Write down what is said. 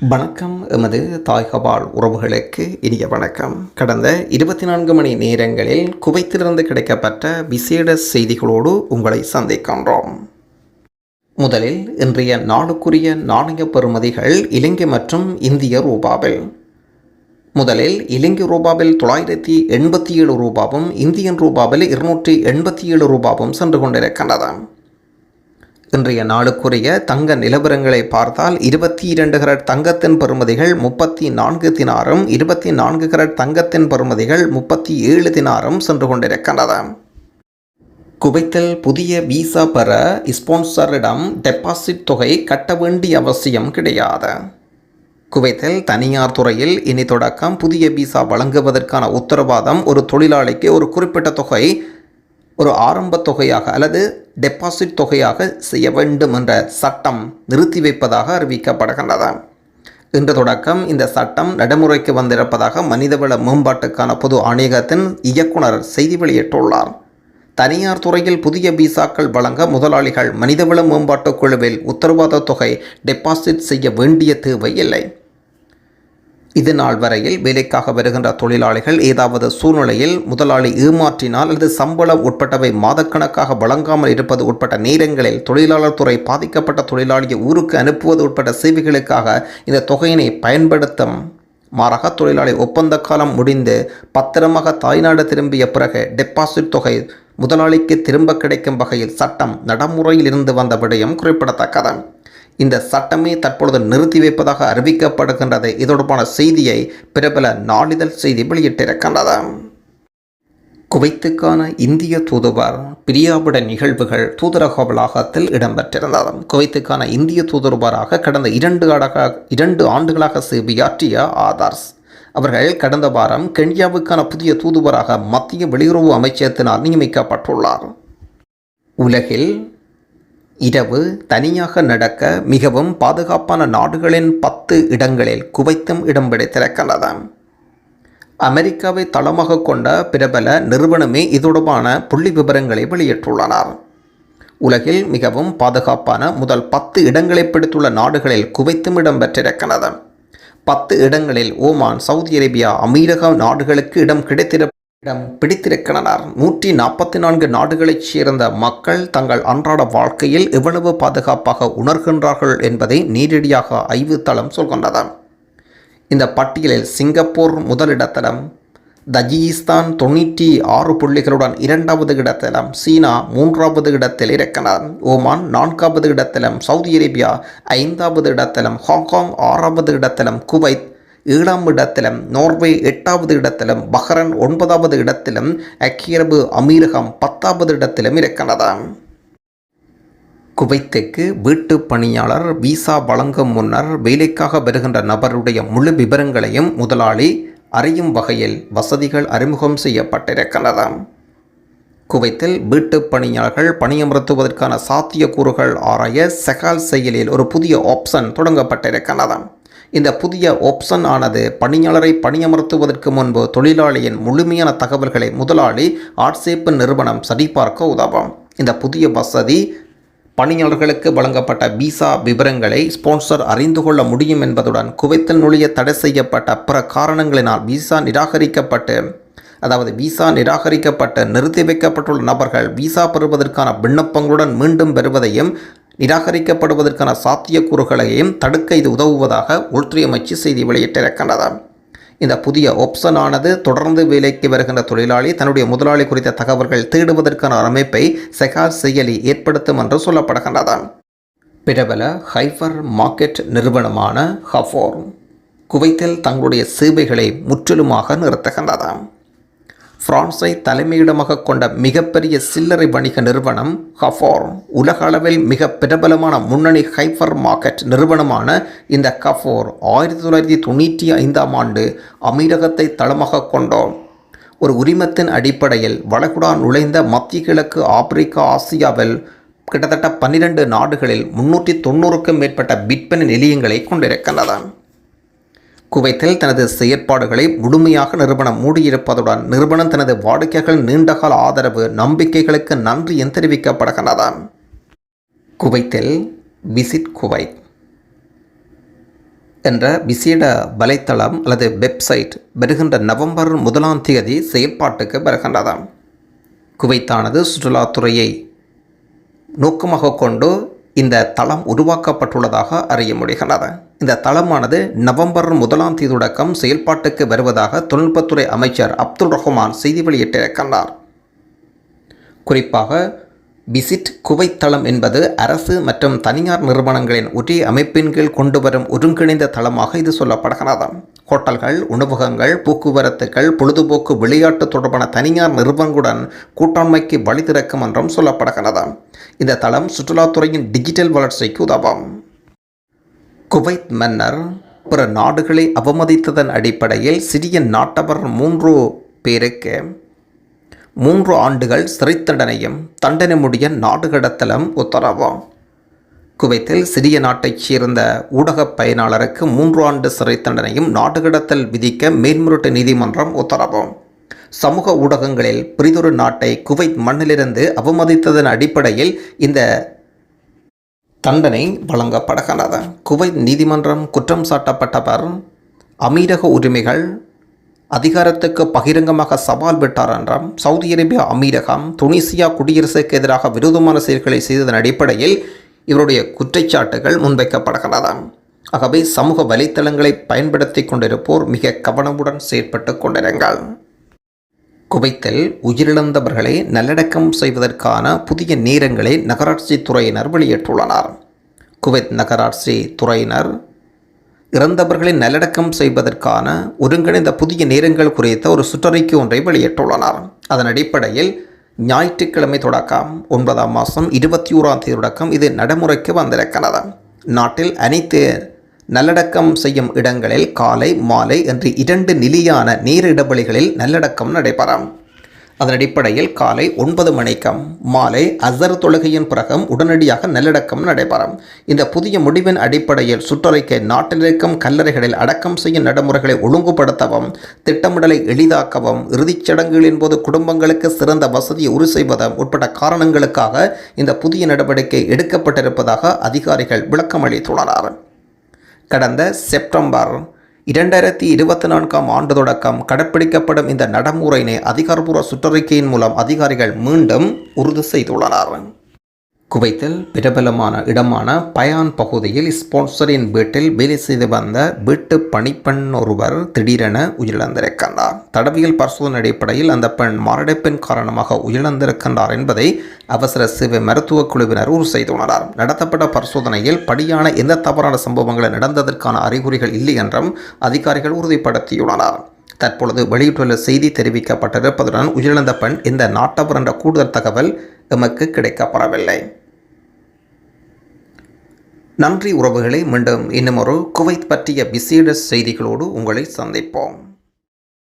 வணக்கம். எமது தாய்கபால் உறவுகளுக்கு இனிய வணக்கம். கடந்த இருபத்தி நான்கு மணி நேரங்களில் குவைத்திலிருந்து கிடைக்கப்பட்ட விசேட செய்திகளோடு உங்களை சந்திக்கின்றோம். முதலில் இன்றைய நாளுக்குரிய நாணய பெறுமதிகள் இலங்கை மற்றும் இந்திய ரூபாவில். முதலில் இலங்கை ரூபாவில் தொள்ளாயிரத்தி எண்பத்தி ஏழு ரூபாவும் இந்தியன் ரூபாவில் இருநூற்றி எண்பத்தி ஏழு ரூபாவும் சென்று கொண்டிருக்கின்றன. இன்றைய நாளுக்குரிய தங்க நிலவரங்களை பார்த்தால் இருபத்தி இரண்டு கரட் தங்கத்தின் பெறுமதிகள் முப்பத்தி நான்கு தினாரும் இருபத்தி நான்கு கரட் தங்கத்தின் பெறுமதிகள் முப்பத்தி ஏழு தினாரும் சென்று கொண்டிருக்கின்றது குவைத்தில் புதிய விசா பெற ஸ்பான்சரிடம் டெபாசிட் தொகை கட்ட வேண்டிய அவசியம் கிடையாது. குவைத்தில் தனியார் துறையில் இனி தொடக்கம் புதிய விசா வழங்குவதற்கான உத்தரவாதம் ஒரு தொழிலாளிக்கு ஒரு குறிப்பிட்ட தொகை ஒரு ஆரம்ப தொகையாக அல்லது டெபாசிட் தொகையாக செய்ய வேண்டும் என்ற சட்டம் நிறுத்தி வைப்பதாக அறிவிக்கப்படுகின்றது. இன்று தொடக்கம் இந்த சட்டம் நடைமுறைக்கு வந்திருப்பதாக மனிதவள மேம்பாட்டுக்கான பொது ஆணையகத்தின் இயக்குனர் செய்தி வெளியிட்டுள்ளார். தனியார் துறையில் புதிய விசாக்கள் வழங்க முதலாளிகள் மனிதவள மேம்பாட்டுக் குழுவில் உத்தரவாத தொகை டெபாசிட் செய்ய வேண்டிய தேவை இல்லை இது நாள் வரையில் வேலைக்காக வருகின்ற தொழிலாளிகள் ஏதாவது சூழ்நிலையில் முதலாளி ஏமாற்றினால் அல்லது சம்பளம் உட்பட்டவை மாதக்கணக்காக வழங்காமல் இருப்பது உட்பட்ட நேரங்களில் தொழிலாளர் துறை பாதிக்கப்பட்ட தொழிலாளியை ஊருக்கு அனுப்புவது உட்பட்ட சேவைகளுக்காக இந்த தொகையினை பயன்படுத்தும். மாறாக தொழிலாளி ஒப்பந்த காலம் முடிந்து பத்திரமாக தாய்நாடு திரும்பிய பிறகு டெபாசிட் தொகை முதலாளிக்கு திரும்ப கிடைக்கும் வகையில் சட்டம் நடைமுறையில் இருந்து வந்த விடயம் குறிப்பிடத்தக்கது. இந்த சட்டமே தற்பொழுது நிறுத்தி வைப்பதாக அறிவிக்கப்படுகின்றது. இது தொடர்பான செய்தியை பிரபல நாளிதழ் செய்தி வெளியிட்டிருக்கின்றது. குவைத்துக்கான இந்திய தூதுவர் பிரியாவிட நிகழ்வுகள் தூதரக வளாகத்தில் இடம்பெற்றிருந்தது. குவைத்துக்கான இந்திய தூதுவராக கடந்த இரண்டு ஆடாக இரண்டு ஆண்டுகளாக சேவையாற்றிய ஆதார்ஸ் அவர்கள் கடந்த வாரம் கென்யாவுக்கான புதிய தூதுவராக மத்திய வெளியுறவு அமைச்சகத்தினால் நியமிக்கப்பட்டுள்ளார். உலகில் இரவு தனியாக நடக்க மிகவும் பாதுகாப்பான நாடுகளின் பத்து இடங்களில் குவைத்தும் இடம் பிடித்திருக்கின்றது அமெரிக்காவை தளமாக கொண்ட பிரபல நிறுவனமே இதொடர்பான புள்ளி விவரங்களை வெளியிட்டுள்ளனர். உலகில் மிகவும் பாதுகாப்பான முதல் பத்து இடங்களை பிடித்துள்ள நாடுகளில் குவைத்தும் இடம் பெற்றிருக்கிறது பத்து இடங்களில் ஓமான் சவுதி அரேபியா அமீரக நாடுகளுக்கு இடம் கிடைத்திரு இடம் பிடித்திருக்கின்றனர் நூற்றி நாற்பத்தி நான்கு நாடுகளைச் சேர்ந்த மக்கள் தங்கள் அன்றாட வாழ்க்கையில் எவ்வளவு பாதுகாப்பாக உணர்கின்றார்கள் என்பதை நேரடியாக ஆய்வுத்தளம் சொல்கின்றது. இந்த பட்டியலில் சிங்கப்பூர் முதலிடத்திலும் தஜிகிஸ்தான் தொண்ணூற்றி ஆறு புள்ளிகளுடன் இரண்டாவது இடத்திலும் சீனா மூன்றாவது இடத்தில் இருக்கிறார் ஓமான் நான்காவது இடத்திலும் சவுதி அரேபியா ஐந்தாவது இடத்திலும் ஹாங்காங் ஆறாவது இடத்திலும் குவைத் ஏழாம் இடத்திலும் நோர்வே எட்டாவது இடத்திலும் பஹ்ரன் ஒன்பதாவது இடத்திலும் அக்கியரபு அமீரகம் பத்தாவது இடத்திலும் இருக்கிறது குவைத்துக்கு வீட்டு பணியாளர் விசா வழங்கும் முன்னர் வேலைக்காக வருகின்ற நபருடைய முழு விவரங்களையும் முதலாளி அறியும் வகையில் வசதிகள் அறிமுகம் செய்யப்பட்டிருக்கிறது குவைத்தில் வீட்டு பணியாளர்கள் பணியமர்த்துவதற்கான சாத்தியக்கூறுகள் ஆராய செகால் செயலில் ஒரு புதிய ஆப்ஷன் தொடங்கப்பட்டிருக்கிறது இந்த புதிய ஒப்ஷன் ஆனது பணியாளரை பணியமர்த்துவதற்கு முன்பு தொழிலாளியின் முழுமையான தகவல்களை முதலாளி ஆட்சேப்பு நிறுவனம் சரிபார்க்க உதவும். இந்த புதிய வசதி பணியாளர்களுக்கு வழங்கப்பட்ட விசா விவரங்களை ஸ்பான்சர் அறிந்து கொள்ள முடியும் என்பதுடன் குவைத்தில் நுழைய தடை செய்யப்பட்ட பிற காரணங்களினால் விசா நிராகரிக்கப்பட்டு அதாவது விசா நிராகரிக்கப்பட்டு நிறுத்தி வைக்கப்பட்டுள்ள நபர்கள் விசா பெறுவதற்கான விண்ணப்பங்களுடன் மீண்டும் பெறுவதையும் நிராகரிக்கப்படுவதற்கான சாத்தியக்கூறுகளையும் தடுக்க இது உதவுவதாக உள்துறை அமைச்சு செய்தி வெளியிட்டிருக்கின்றது இந்த புதிய ஆப்ஷனானது தொடர்ந்து வேலைக்கு வருகின்ற தொழிலாளி தன்னுடைய முதலாளி குறித்த தகவல்கள் தேடுவதற்கான அமைப்பை செகார் செயலி ஏற்படுத்தும் என்று சொல்லப்படுகின்றது. பிரபல ஹைஃபர் மார்க்கெட் நிறுவனமான ஹஃபோர் குவைத்தில் தங்களுடைய சேவைகளை முற்றிலுமாக நிறுத்துகின்றதாம் பிரான்ஸை தலைமையிடமாக கொண்ட மிகப்பெரிய சில்லறை வணிக நிறுவனம் கஃபோர். உலக அளவில் மிக பிரபலமான முன்னணி ஹைஃபர் மார்க்கெட் நிறுவனமான இந்த கஃபோர் ஆயிரத்தி தொள்ளாயிரத்தி தொண்ணூற்றி ஐந்தாம் ஆண்டு அமீரகத்தை தளமாக கொண்டோம். ஒரு உரிமத்தின் அடிப்படையில் வளைகுடா நுழைந்த மத்திய கிழக்கு ஆப்பிரிக்கா ஆசியாவில் கிட்டத்தட்ட பன்னிரண்டு நாடுகளில் முன்னூற்றி தொண்ணூறுக்கும் மேற்பட்ட விற்பனை நிலையங்களை கொண்டிருக்கின்றன. குவைத்தில் தனது செயற்பாடுகளை முழுமையாக நிறுவனம் மூடியிருப்பதுடன் நிறுவனம் தனது வாடிக்கைகள் நீண்டகால ஆதரவு நம்பிக்கைகளுக்கு நன்றி என தெரிவிக்கப்படுகின்றது குவைத்தில் விசிட் குவைத் என்ற விசேட வலைத்தளம் அல்லது வெப்சைட் வருகின்ற நவம்பர் முதலாம் தேதி செயற்பாட்டுக்கு வருகின்றது. குவைத்தானது சுற்றுலாத்துறையை நோக்கமாக கொண்டு இந்த தளம் உருவாக்கப்பட்டுள்ளதாக அறிய முடிகின்றது. இந்த தளமானது நவம்பர் முதலாம் தேதி தொடக்கம் செயல்பாட்டுக்கு வருவதாக தொழில்நுட்பத்துறை அமைச்சர் அப்துல் ரஹ்மான் செய்தி வெளியிட்டிருக்கின்றார் குறிப்பாக பிசிட் குவைத் தளம் என்பது அரசு மற்றும் தனியார் நிறுவனங்களின் ஒரே அமைப்பின் கீழ் கொண்டு வரும் ஒருங்கிணைந்த தளமாக இது சொல்லப்படுகிறது. ஹோட்டல்கள் உணவகங்கள் போக்குவரத்துகள் பொழுதுபோக்கு விளையாட்டு தொடர்பான தனியார் நிறுவனங்களுடன் கூட்டாண்மைக்கு வழி திறக்கும் என்றும் சொல்லப்படுகிறது. இந்த தளம் சுற்றுலாத்துறையின் டிஜிட்டல் வளர்ச்சிக்கு உதவும். குவைத் மன்னர் பிற நாடுகளை அவமதித்ததன் அடிப்படையில் சிறிய நாட்டவர் மூன்று பேருக்கு மூன்று ஆண்டுகள் சிறை தண்டனையும் தண்டனை முடிய நாடு கடத்தலும் உத்தரவும் குவைத்தில் சிறிய நாட்டைச் சேர்ந்த ஊடகப் பயனாளருக்கு மூன்று ஆண்டு சிறை தண்டனையும் நாடு கடத்தல் விதிக்க மேல்முறையீட்டு நீதிமன்றம் உத்தரவும் சமூக ஊடகங்களில் பிரிதொரு நாட்டை குவைத் மண்ணிலிருந்து அவமதித்ததன் அடிப்படையில் இந்த தண்டனை வழங்கப்படுகிறது குவைத் நீதிமன்றம் குற்றம் சாட்டப்பட்டவர் அமீரக உரிமைகள் அதிகாரத்துக்கு பகிரங்கமாக சவால் விட்டார் என்றும் சவுதி அரேபியா அமீரகம் துனிசியா குடியரசுக்கு எதிராக விரோதமான செயல்களை செய்ததன் அடிப்படையில் இவருடைய குற்றச்சாட்டுகள் முன்வைக்கப்படுகிறது ஆகவே சமூக வலைத்தளங்களை பயன்படுத்தி கொண்டிருப்போர் மிக கவனமுடன் செயற்பட்டு கொண்டிருங்கள். குவைத்தல் உயிரிழந்தவர்களை நல்லடக்கம் செய்வதற்கான புதிய நேரங்களை நகராட்சி துறையினர் வெளியிட்டுள்ளனர் குவைத் நகராட்சி துறையினர் இறந்தவர்களை நல்லடக்கம் செய்வதற்கான ஒருங்கிணைந்த புதிய நேரங்கள் குறித்த ஒரு சுற்றறிக்கை ஒன்றை வெளியிட்டுள்ளனர். அதன் அடிப்படையில் ஞாயிற்றுக்கிழமை தொடக்கம் ஒன்பதாம் மாதம் இருபத்தி ஓராம் தேதி தொடக்கம் இது நடைமுறைக்கு வந்திருக்கிறது. நாட்டில் அனைத்து நல்லடக்கம் செய்யும் இடங்களில் காலை மாலை என்று இரண்டு நிலையான நீர் இடைவெளிகளில் நல்லடக்கம் நடைபெறும். அதன் அடிப்படையில் காலை ஒன்பது மணிக்கும் மாலை அசர் தொழுகையின் பிறகும் உடனடியாக நல்லடக்கம் நடைபெறும். இந்த புதிய முடிவின் அடிப்படையில் சுற்றறிக்கை நாட்டில் இருக்கும் கல்லறைகளில் அடக்கம் செய்யும் நடைமுறைகளை ஒழுங்குபடுத்தவும் திட்டமிடலை எளிதாக்கவும் இறுதிச் சடங்குகளின் போது குடும்பங்களுக்கு சிறந்த வசதியை உறுதி செய்வதும் உட்பட்ட காரணங்களுக்காக இந்த புதிய நடவடிக்கை எடுக்கப்பட்டிருப்பதாக அதிகாரிகள் விளக்கமளித்துள்ளனர். கடந்த செப்டம்பர் இரண்டாயிரத்தி இருபத்தி நான்காம் ஆண்டு தொடக்கம் கடைப்பிடிக்கப்படும் இந்த நடைமுறையினை அதிகாரப்பூர்வ சுற்றறிக்கையின் மூலம் அதிகாரிகள் மீண்டும் உறுதி செய்துள்ளனர். குவைத்தில் பிரபலமான இடமான பயான் பகுதியில் ஸ்பான்சரின் வீட்டில் வேலை செய்து வந்த வீட்டு பணிப்பெண் ஒருவர் திடீரென உயிரிழந்திருக்கின்றார். தடவியல் பரிசோதனை அடிப்படையில் அந்த பெண் மாரடைப்பின் காரணமாக உயிரிழந்திருக்கின்றார் என்பதை அவசர சேவை மருத்துவக் குழுவினர் உறுதி செய்துள்ளனர். நடத்தப்பட்ட பரிசோதனையில் படியான எந்த தவறான சம்பவங்களை நடந்ததற்கான அறிகுறிகள் இல்லை என்றும் அதிகாரிகள் உறுதிப்படுத்தியுள்ளனர். தற்பொழுது வெளியிட்டுள்ள செய்தி தெரிவிக்கப்பட்டிருப்பதுடன் உயிரிழந்த பெண் இந்த நாட்டவர் என்ற கூடுதல் தகவல் எமக்கு கிடைக்கப்படவில்லை. நன்றி உறவுகளை மீண்டும் இன்னும் ஒரு குவைத் பற்றிய விசேட செய்திகளோடு உங்களை சந்திப்போம்.